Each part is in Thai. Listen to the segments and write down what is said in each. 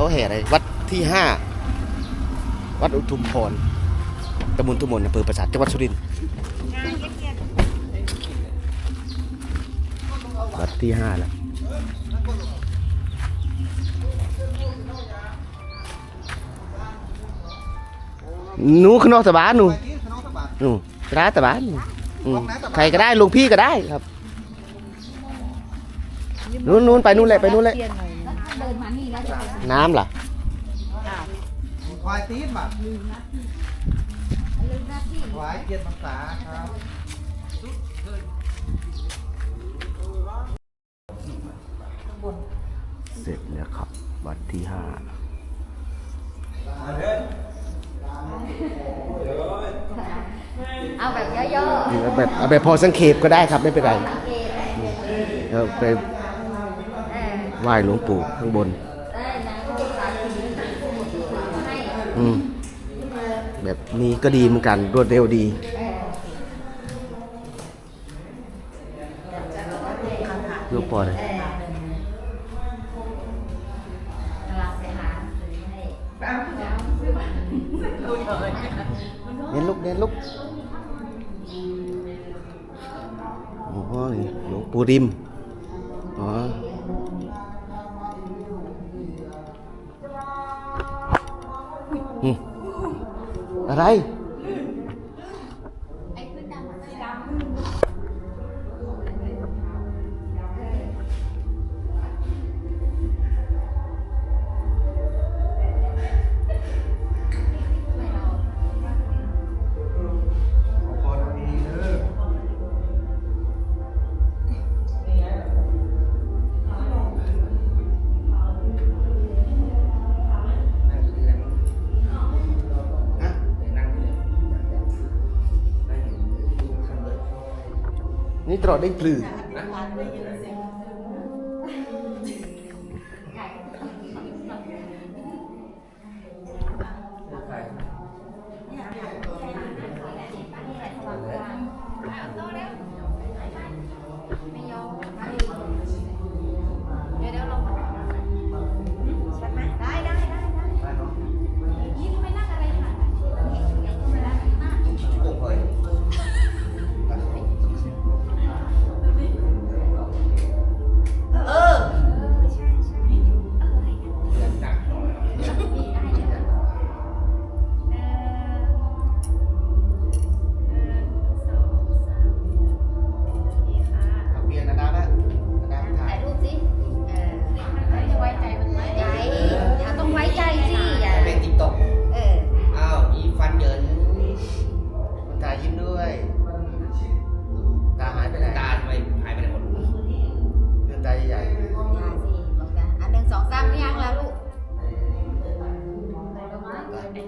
เขาแห่อะไรวัดที่ห้าวัดอุทุมพรตำบลทุมนอำเภอปราสาทจังหวัดสุรินทร์วัดที่ห้าแล้วหนูขนนอกสบานหนูหนูร้านสบานใครก็ได้ลวงพี่ก็ได้ครับ นู้นนู้นไปนู้นเลยไปนู้นเลย เดินมานี่แล้วจะไปน้ำล่ะ ควายตีนแบบลืมหน้าที่ควายเกียรติภาษาครับเสร็จแล้วครับ วัดที่ห้าเอาแบบย่อเอาแบบเอาแบบพอสังเขปก็ได้ครับไม่เป็นไรๆสังเกต เอาไปเออ ไหว้หลวงปู่ข้างบน อืม แบบนี้ก็ดีเหมือนกัน รวดเร็วดีลูกปอเลยเออเราไปอเน้นลุกเน้นลุกโอ้โหนี่หลวงปู่ริม อ๋อ อืมอะไร นี่ตรอดได้ปลือเ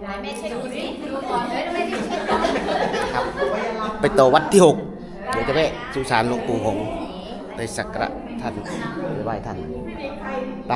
ไหนแม่เช็คดูสิดูก่อนเลยทำไมไม่เช็คก่อนๆครับไปต่อวัดที่หกเดี๋ยวจะไปสุสานหลวงปู่หงส์ไปสักการะท่านไปไหว้ท่านไป